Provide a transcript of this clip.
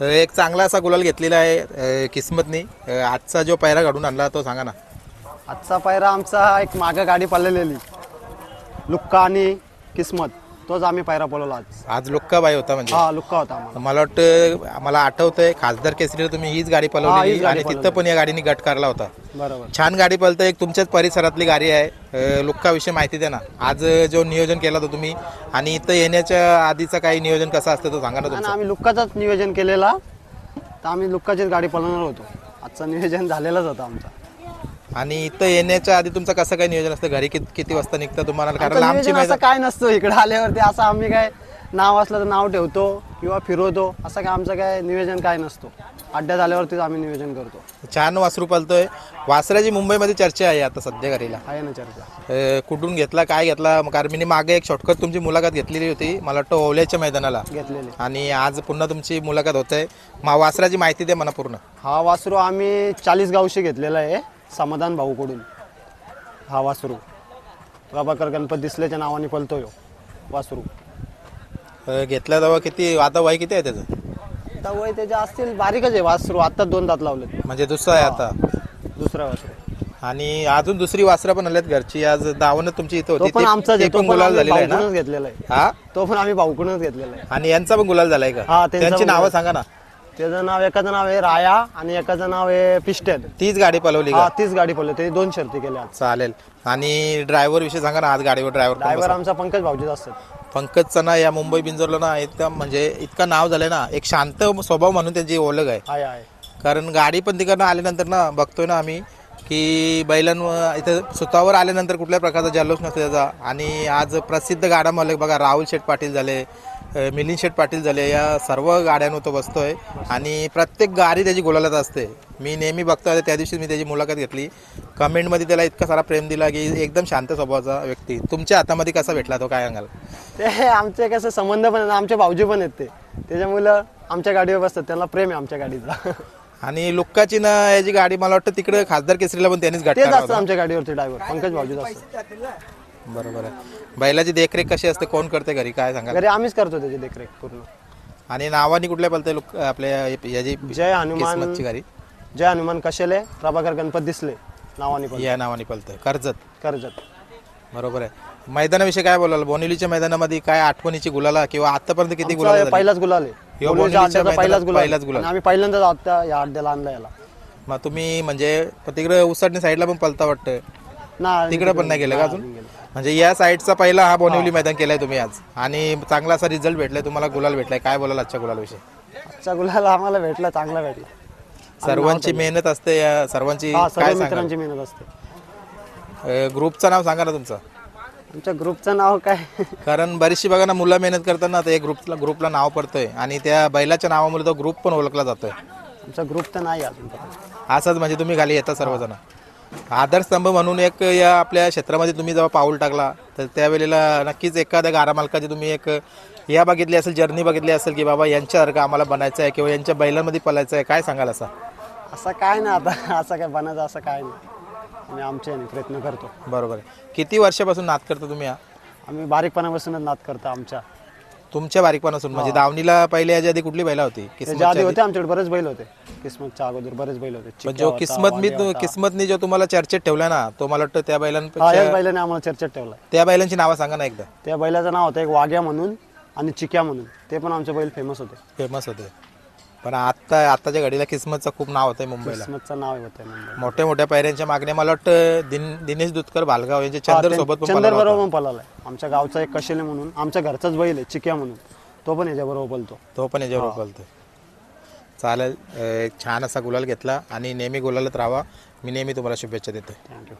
एक चांगला असा गुलाल घेतलेला आहे किस्मतनी. आजचा जो पायरा घडून आणला तो सांगा ना. आजचा पायरा आमचा एक मागं गाडी पाललेली लुक्का आणि किस्मत. तोच आम्ही पायरा पळवला आज. आज लुक्काबाई होता म्हणजे? हा लुक्का होता आम्हाला. मला वाटतं मला आठवतंय खासदार केसरीला तुम्ही हीच गाडी हा, हीच गाडी आणि तिथं पण या गाडीने गट काढला होता. बरोबर. छान गाडी पळतं एक तुमच्याच परिसरातली गाडी आहे. अ, लुक्काविषयी माहिती द्या ना. आज जो नियोजन केला होता तुम्ही आणि इथं येण्याच्या आधीचं काही नियोजन कसं असतं तो सांगा ना आणि तुमचं. आम्ही लुक्काचाच नियोजन केलेला. तर आम्ही लुक्काचीच गाडी पळवणार होतो. आजचं नियोजन झालेलंच होतं आमचं. आणि इथं येण्याच्या आधी तुमचं कसं काय नियोजन असतं? घरी किती किती वाजता निघतं तुम्हाला? कारण आमचं लांबची नियोजन असं मैदान काय नसतं. इकडे आल्यावरती असं आम्ही काय नाव असलं तर नाव ठेवतो किंवा फिरवतो. असं काय आमचं काय नियोजन काय नसतो. अड्ड्यात आल्यावरतीच आम्ही नियोजन करतो. छान वासरू पळतोय वासराची मुंबईमध्ये चर्चा आहे आता सध्या घरीला. आहे ना चर्चा. अ, कुठून घेतला काय घेतला? कारण मी मागे एक शॉर्टकट तुमची मुलाखत घेतलेली होती. मला वाटतं ओवल्याच्या मैदानाला. घेतलेले. आणि आज पुन्हा तुमची मुलाखत होत आहे मा वासराची माहिती द्या मला पूर्ण. हा वासरू आम्ही चाळीस गावशी घेतलेला आहे. समाधान भाऊकडून. हा वासरू. प्रभाकर गणपत दिसल्याच्या नावाने पलतो ह्यो वासरू. अ, घेतला तेव्हा किती आता वय किती आहे त्याचं? आता वय त्याच्या असतील बारीकच आहे वासरू. आत्ता दोन दात लावले म्हणजे दुसरं आहे आता? दुसरा वासरू. आणि अजून दुसरी वासरं पण आल्यात घरची. आज दावण तुमची इथं तो होती. पण ते- आमचाच ते आहे. तो पण गुलाल आम्ही झालेला आहे ना? भाऊकडूनच घेतलेला आहे. हा? तो पण आम्ही भाऊकडूनच घेतलेला आहे. आणि यांचा पण गुलाल झालाय का? हा, त्यांचा त्यांची पण नावं गुलाल. सांगा ना. त्याचं नाव एकाचं नाव आहे राया आणि एकाचं नाव आहे पिस्टेल तीच गाडी पलवली हा का तीच गाडी पडली ते दोन शर्ती केल्या. आज चालेल. आणि ड्रायव्हर विषयी सांगा ना आज गाडीवर ड्रायव्हर ड्रायव्हर आमचा पंकज भाऊजीच असतात पंकजचं ना या मुंबई बिंजरला ना इतका म्हणजे इतका नाव झालंय ना एक शांत स्वभाव म्हणून त्यांची ओळख आहे. आहे आहे. कारण गाडी पण तिकडनं आल्यानंतर ना बघतोय ना आम्ही की बैलांवर इथं सुतावर आल्यानंतर कुठल्या प्रकारचा जल्लोष नसतो त्याचा. आणि आज प्रसिद्ध गाडा मालक बघा राहुल शेठ पाटील झाले मिलिंद शेठ पाटील झाले या सर्व गाड्यांवर तो बसतोय. आणि प्रत्येक गाडी त्याची गुलालात असते. मी नेहमी बघतो त्या दिवशी मी त्याची मुलाखत घेतली. कमेंटमध्ये त्याला इतका सारा प्रेम दिला की एकदम शांत स्वभावाचा व्यक्ती. तुमच्या हातामध्ये कसा भेटला तो काय सांगाल? ते आमचे कसं संबंध पण आमचे भाऊजी पण आहेत ते. त्याच्यामुळं आमच्या गाडीवर बसतात त्यांना प्रेम आहे आमच्या गाडीचा. आणि लुक्काची ना याची गाडी मला वाटतं तिकडे खासदार केसरीला पण त्यांनीच गाठ तेच काढला असतं आमच्या गाडीवरचे ड्रायव्हर पंकज होता. बरोबर आहे. बैलाची देखरेख कशी असते? कोण करते घरी? काय सांगाल? घरी आम्हीच करतो त्याची देखरेख पूर्ण. आणि नावानी कुठल्या पलते लोक आपल्या याची जय हनुमान किस्मतची गाडी? जय हनुमान कशेले प्रभाकर गणपत दिसले नावाने पण या नावाने पलते. कर्जत. कर्जत. बरोबर आहे. मैदानाविषयी काय बोलाल? बोनिवलीच्या मैदानामध्ये काय आठवणीची गुलाला किंवा आतापर्यंत किती गुलाला झाली? पहिलाच गुलाल आहे. ह्यो पहिलाच मैदानात पहिलाच. आणि आम्ही पहिल्यांदाच आता या अड्ड्याला आणला याला. मग तुम्ही म्हणजे तिकडे उसडणी साईडला पण पलता वाटतं ना तिकडे पण नाही गेलं का अजून? म्हणजे या साईडचा पहिला हा बोनिवली मैदान केलाय तुम्ही आज. आणि चांगला असा रिझल्ट भेटलाय तुम्हाला गुलाल भेटलाय. काय बोलाल आजच्या गुलालविषयी? आजचा गुलाल आम्हाला भेटला चांगला भेटला. सर्वांची मेहनत असते या सर्वांची हा काय सर्व सांगा मित्रांची मेहनत असते. ग्रुपचं नाव सांगा ना तुमचं. आमच्या ग्रुपचं नाव काय? कारण बरीचशी बघा ना मुलं मेहनत करताना ते ग्रुपला ग्रुपला नाव पडतंय आणि त्या बैलाच्या नावामुळे तो ग्रुप पण ओळखला जातोय. आमचा ग्रुप तर नाही अजून. असंच म्हणजे तुम्ही खाली येता सर्वजण. आधारस्तंभ म्हणून एक या आपल्या क्षेत्रामध्ये तुम्ही जेव्हा पाऊल टाकला तर त्यावेळेला नक्कीच एखाद्या गारा मालकाची तुम्ही एक या बघितली असेल जर्नी बघितली असेल की बाबा यांच्यासारखं आम्हाला बनायचं आहे किंवा यांच्या बैलांमध्ये पलायचं आहे काय सांगाल असं? असं काय नाही आता असं काय बनायचं असं काय नाही. आम्ही आमचे ह्याने प्रयत्न करतो. बरोबर आहे. किती वर्षापासून नाद करता तुम्ही हा? आम्ही बारीकपणापासूनच नाद करतो आमच्या. तुमच्या बारीकपणापासून म्हणजे दावणीला पहिले याच्या आधी कुठली बैला होती? त्याच्या आधी? होते आमच्याकडे बरेच बैल होते. किस्मतच्या अगोदर बरेच बैल होते. चिक्या जो होता, किस्मत मी वाघ्या होता. किस्मतनी जो तुम्हाला चर्चेत ठेवला ना तो मला वाटतं त्या हा बैलांपेक्षा याच बैलाने आम्हाला चर्चेत ठेवला. त्या बैलांची नावं सांगा ना एकदा. त्या बैलाचं नाव होतं एक वाघ्या म्हणून आणि चिक्या म्हणून. ते पण आमचे बैल फेमस होते. फेमस होते. पण आता आताच्या घडीला किस्मतचं खूप नाव होतंय मुंबईला. किस्मतचं नाव होतं मुंबई मोठ्या मोठ्या पायऱ्यांच्या मागण्या मला वाटतं दिन दिनेश दुधकर भालगाव यांचे चंदर सोबत पण चंदर पळाला होता. बरोबर पण पळालाय. आमच्या गावचा एक कशेले म्हणून आमच्या घरचाच बैल आहे चिक्या म्हणून. तो पण याच्याबरोबर पळतो. तो पण याच्यावर बोलतोय चालेल अं, एक छान असा गुलाल घेतला आणि नेहमी गुलालत राहा मी नेहमी तुम्हाला शुभेच्छा देतोय. थँक्यू